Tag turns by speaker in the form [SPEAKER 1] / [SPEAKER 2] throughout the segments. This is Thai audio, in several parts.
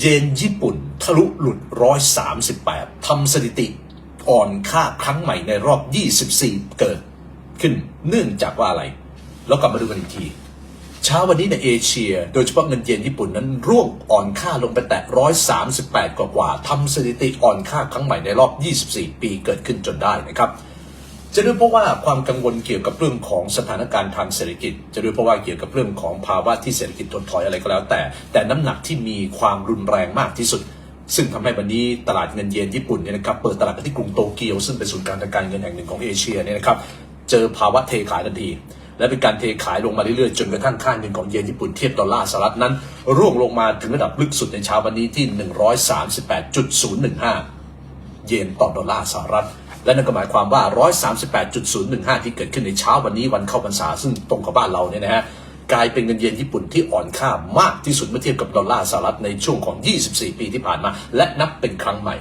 [SPEAKER 1] เยนญี่ปุ่นทะลุหลุด 138 ทำสถิติอ่อนค่าครั้งใหม่ในรอบ 24 เกิดขึ้นเนื่องจากว่าอะไร แล้วกลับมาดูกันอีกทีเช้าวันนี้ในเอเชีย โดยเฉพาะเงินเยนญี่ปุ่นนั้นร่วงอ่อนค่าลงไปแตะ 138 กว่ากว่าทำสถิติอ่อนค่าครั้งใหม่ในรอบ 24 ปีเกิดขึ้นจนได้นะครับ จะด้วยเพราะว่าความกังวลเกี่ยวกับเรื่องของสถานการณ์ทางเศรษฐกิจ จะด้วยเพราะว่าเกี่ยวกับเรื่องของภาวะที่เศรษฐกิจถดถอยอะไรก็แล้ว แต่ แต่น้ำหนักที่มีความรุนแรงมากที่สุด ซึ่งทำให้วันนี้ตลาดเงินเยนญี่ปุ่นเนี่ยนะครับเปิดตลาดที่กรุงโตเกียวซึ่งเป็นศูนย์กลางทางการเงินแห่งหนึ่งของเอเชียเนี่ยนะครับเจอภาวะเทขายทันทีและเป็นการเทขายลงมาเรื่อยๆ จนกระทั่งค่าเงินของเยนญี่ปุ่นเทียบดอลลาร์สหรัฐนั้น ร่วงลงมาถึงระดับลึกสุดในเช้าวันนี้ที่ 138.015 เยนต่อดอลลาร์สหรัฐ และนั่นก็หมายความว่า 138.015 ที่เกิดขึ้นในเช้าวันนี้วันเข้าพรรษา ซึ่งตรงกับบ้านเราเนี่ยนะฮะกลายเป็นเงินเยนญี่ปุ่นที่อ่อนค่ามากที่สุดเมื่อเทียบกับดอลลาร์สหรัฐในช่วงของ 24 ปีที่ผ่านมา และนับเป็นครั้งใหม่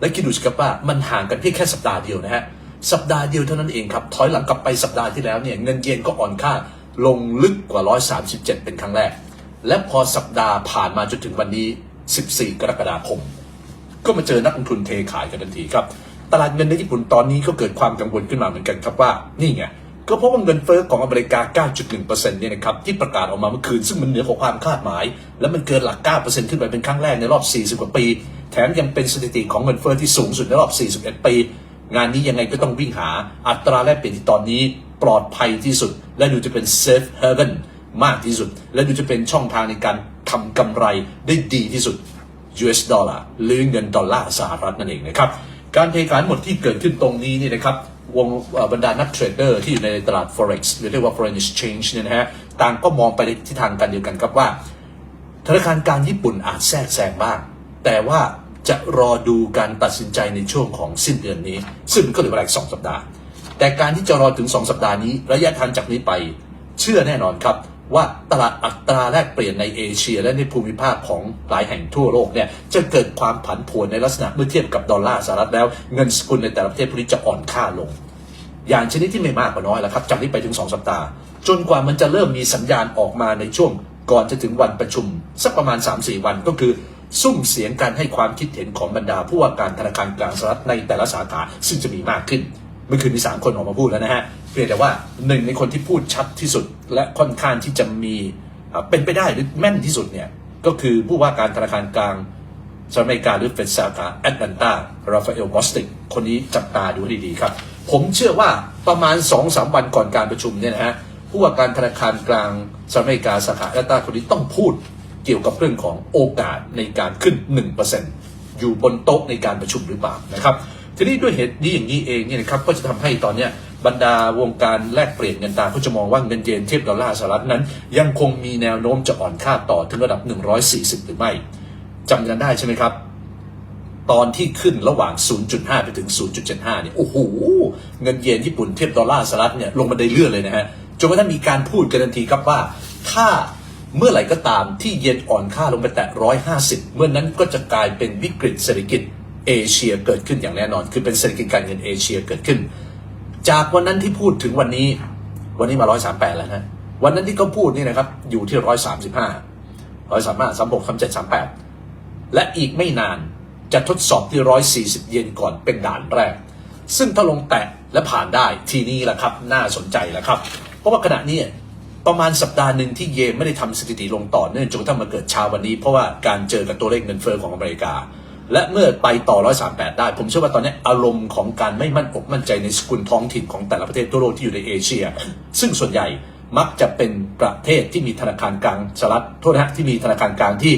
[SPEAKER 1] และคิดดูสิครับว่ามันห่างกันเพียงแค่สัปดาห์เดียวนะฮะสัปดาห์เดียวเท่านั้นเองครับถอยหลังกลับไปสัปดาห์ที่แล้วเนี่ยเงินเยนก็อ่อนค่าลงลึกกว่า 137 เป็นครั้งแรก และพอสัปดาห์ผ่านมาจนถึงวันนี้ 14 กรกฎาคม ก็มาเจอนักลงทุนเทขายกันทันทีครับ ตลาดเงินในญี่ปุ่นตอนนี้ก็เกิดความกังวลขึ้นมาเหมือนกันครับว่านี่ไงก็เพราะว่าเงินเฟ้อของอเมริกา 9.1%เนี่ยนะครับที่ประกาศออกมาเมื่อคืนซึ่งมันเหนือกว่าความคาดหมาย และมันเกินหลัก 9%ขึ้นไปเป็นครั้งแรกในรอบ 40 กว่าปี แถมยังเป็นสถิติของเงินเฟ้อที่สูงสุดในรอบ 41 ปี งานนี้ยังไงก็ต้องวิ่งหาอัตราแลกเปลี่ยนที่ตอนนี้ปลอดภัยที่สุด และดูจะเป็น safe haven มากที่สุด และดูจะเป็นช่องทางในการทำกำไรได้ดีที่สุด US ดอลลาร์หรือเงินดอลลาร์สหรัฐนั่นเองนะครับ การเทขายหมดที่เกิดขึ้นตรงนี้นี่นะครับวงบรรดานักเทรดเดอร์ที่อยู่ในตลาด forex หรือเรียกว่า foreign exchange เนี่ยนะฮะต่างก็มองไปในทิศทางกันเดียวกันครับว่า ธนาคารกลางญี่ปุ่นอาจแทรกแซงบ้าง แต่ว่าจะรอดูการตัดสินใจในช่วงของสิ้นเดือนนี้ ซึ่งก็เหลือเวลาอีกสองสัปดาห์ แต่การที่จะรอถึง 2 สัปดาห์นี้ ระยะทางจากนี้ไป เชื่อแน่นอนครับ ว่าตลาดอัตราแลกเปลี่ยนในเอเชีย และในภูมิภาคของหลายแห่งทั่วโลกเนี่ยจะเกิดความผันผวนในลักษณะเมื่อเทียบกับดอลลาร์สหรัฐแล้วเงินสกุลในแต่ละประเทศพวกนี้จะอ่อนค่าลง อย่างชนิดที่ไม่มากกว่าน้อยแล้วครับจากนี้ไปถึง 2 สัปดาห์ จนกว่ามันจะเริ่มมีสัญญาณออกมาในช่วงก่อนจะถึงวันประชุม สักประมาณ 3-4 วันก็คือซุ่มเสียงการให้ความคิดเห็นของบรรดาผู้ว่าการธนาคารกลางสหรัฐในแต่ละสาขาซึ่งจะมีมากขึ้น มื่อคืนมีสามคนออกมาพูดแล้วนะฮะเพียงแต่ว่าหนึ่งในคนที่พูดชัดที่สุด และค่อนข้างที่จะมีเป็นไปได้หรือแม่นที่สุดเนี่ยก็คือผู้ว่าการธนาคารกลางสหรัฐอเมริกาหรือเฟดสาขาแอตแลนตาราฟาเอลบอสติกคนนี้จับตาดูให้ดีๆครับ ผมเชื่อว่าประมาณ2-3วันก่อนการประชุมเนี่ยนะฮะผู้ว่าการธนาคารกลางสหรัฐอเมริกาสาขาแอตแลนตาคนนี้ต้องพูดเกี่ยวกับเรื่องของโอกาสในการขึ้น 1%อยู่บนโต๊ะในการประชุมหรือเปล่านะครับ ทีนี้ด้วยเหตุนี้อย่างนี้เองเนี่ยนะครับก็จะทำให้ตอนเนี้ยบรรดาวงการแลกเปลี่ยนเงินตราก็จะมองว่าเงินเยนเทียบดอลลาร์สหรัฐนั้น ยังคงมีแนวโน้มจะอ่อนค่าต่อถึงระดับ 140 หรือไม่จำกันได้ใช่ไหมครับ ตอนที่ขึ้นระหว่าง 0.5 ไปถึง 0.75 เนี่ยโอ้โหเงินเยนญี่ปุ่นเทียบดอลลาร์สหรัฐเนี่ยลงมาได้เรื่อยเลยนะฮะจนกระทั่งมีการพูดกันทันทีครับว่า ถ้าเมื่อไหร่ก็ตามที่เยนอ่อนค่าลงไปแตะ 150 เมื่อนั้นก็จะกลายเป็นวิกฤตเศรษฐกิจ เอเชียเกิดขึ้นอย่างแน่นอน คือเป็นเศรษฐกิจการเงินเอเชียเกิดขึ้น จากวันนั้นที่พูดถึงวันนี้ วันนี้มา138แล้วนะวันนั้นที่เขาพูดนี่นะครับอยู่ที่135 135 36 37 38และอีกไม่นานจะทดสอบที่140เยนก่อนเป็นด่านแรก ซึ่งถ้าลงแตะและผ่านได้ทีนี้แหละครับ น่าสนใจแล้วครับ เพราะว่าขณะนี้ประมาณสัปดาห์หนึ่งที่เยนไม่ได้ทำสถิติลงต่อเนื่องจนกระทั่งมาเกิดเช้าวันนี้ เพราะว่าการเจอกับตัวเลขเงินเฟ้อของอเมริกา และเมื่อไปต่อ 138 ได้ ผมเชื่อว่าตอนนี้อารมณ์ของการไม่มั่นอกมั่นใจในสกุลท้องถิ่นของแต่ละประเทศทั่วโลกที่อยู่ในเอเชีย ซึ่งส่วนใหญ่มักจะเป็นประเทศที่มีธนาคารกลางสหรัฐโทษนะที่มีธนาคารกลางที่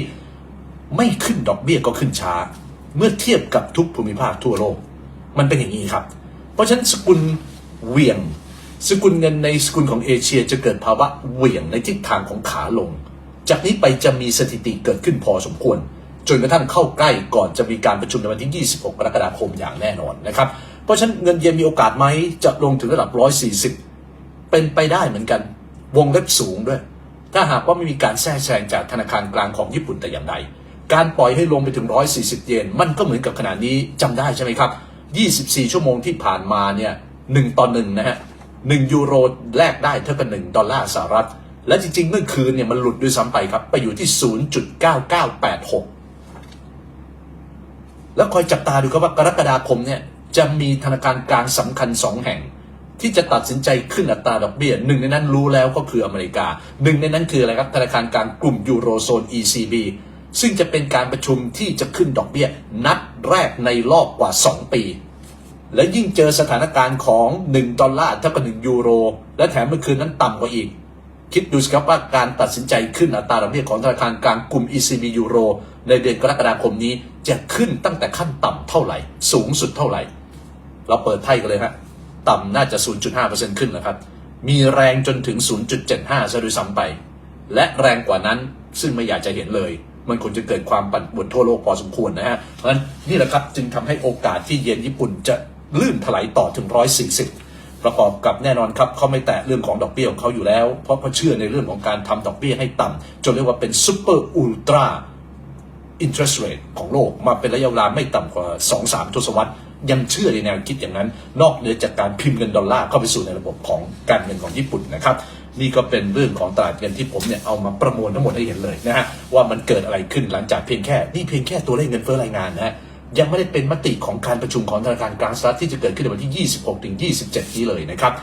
[SPEAKER 1] ไม่ขึ้นดอกเบี้ยก็ขึ้นช้า เมื่อเทียบกับทุกภูมิภาคทั่วโลก มันเป็นอย่างนี้ครับ เพราะฉะนั้นสกุลเหวี่ยง สกุลเงินในสกุลของเอเชียจะเกิดภาวะเหวี่ยงในทิศทางของขาลง จากนี้ไปจะมีสถิติเกิดขึ้นพอสมควร จนกระทั่งเข้าใกล้ก่อนจะมีการประชุมในวันที่ 26 กรกฎาคมอย่างแน่นอนนะครับ เพราะฉะนั้นเงินเยนมีโอกาสไหมจะลงถึงระดับ 140 เป็นไปได้เหมือนกัน วงเล็บสูงด้วย ถ้าหากว่าไม่มีการแทรกแซงจากธนาคารกลางของญี่ปุ่นแต่อย่างใด การปล่อยให้ลงไปถึง 140 เยน มันก็เหมือนกับขณะนี้จำได้ใช่ไหมครับ 24 ชั่วโมงที่ผ่านมาเนี่ย1ต่อ1นะฮะ1ยูโรแลกได้เท่ากับ1ดอลลาร์สหรัฐ และจริงๆ เมื่อคืนเนี่ยมันหลุดด้วยซ้ำไปครับ ไปอยู่ที่ 0.9986 แล้วคอยจับตาดูครับว่ากรกฎาคมเนี่ยจะมีธนาคารกลางสำคัญสองแห่ง ที่จะตัดสินใจขึ้นอัตราดอกเบี้ยหนึ่งในนั้นรู้แล้วก็คืออเมริกาหนึ่งในนั้นคืออะไรครับธนาคารกลางกลุ่มยูโรโซน ECB ซึ่งจะเป็นการประชุมที่จะขึ้นดอกเบี้ยนัดแรกในรอบกว่า 2 ปี และยิ่งเจอสถานการณ์ของ 1 ดอลลาร์เท่ากับ1ยูโร และแถมเมื่อคืนนั้นต่ำกว่าอีก คิดดูสิครับว่าการตัดสินใจขึ้นอัตราดอกเบี้ยของธนาคารกลางกลุ่ม ECB ยูโร ในเดือนกรกฎาคมนี้จะขึ้นตั้งแต่ขั้นต่ำเท่าไหร่ สูงสุดเท่าไหร่ เราเปิดไพ่กันเลยฮะต่ำน่าจะ 0.5%ขึ้นนะครับ มีแรงจนถึง 0.75ซะด้วยซ้ำไป และแรงกว่านั้นซึ่งไม่อยากจะเห็นเลย มันควรจะเกิดความปั่นป่วนทั่วโลกพอสมควรนะฮะเพราะฉะนั้นนี่แหละครับจึงทำให้โอกาสที่เยนญี่ปุ่นจะลื่นถลายต่อถึง 140 ประกอบกับแน่นอนครับเขาไม่แตะเรื่องของดอกเบี้ยของเขาอยู่แล้ว เพราะเขาเชื่อในเรื่องของการทำดอกเบี้ยให้ต่ำจนเรียกว่าเป็นซูเปอร์อุลตร้า interest rate ของโลกมาเป็นระยะเวลาไม่ต่ำกว่า 2-3 ทศวรรษ ยังเชื่อในแนวคิดอย่างนั้น นอกเหนือจากการพิมพ์เงินดอลลาร์เข้าไปสู่ในระบบของการเงินของญี่ปุ่นนะครับนี่ก็เป็นเรื่องของตลาดเงินที่ผมเนี่ยเอามาประมวลทั้งหมดให้เห็นเลยนะฮะว่ามันเกิดอะไรขึ้นหลังจากเพียงแค่นี่เพียงแค่ตัวเลขเงินเฟ้อรายงานนะฮะ ยังไม่ได้เป็นมติของการประชุมของธนาคารกลางสหรัฐที่จะเกิดขึ้นในวันที่ 26-27 นี้เลยนะครับ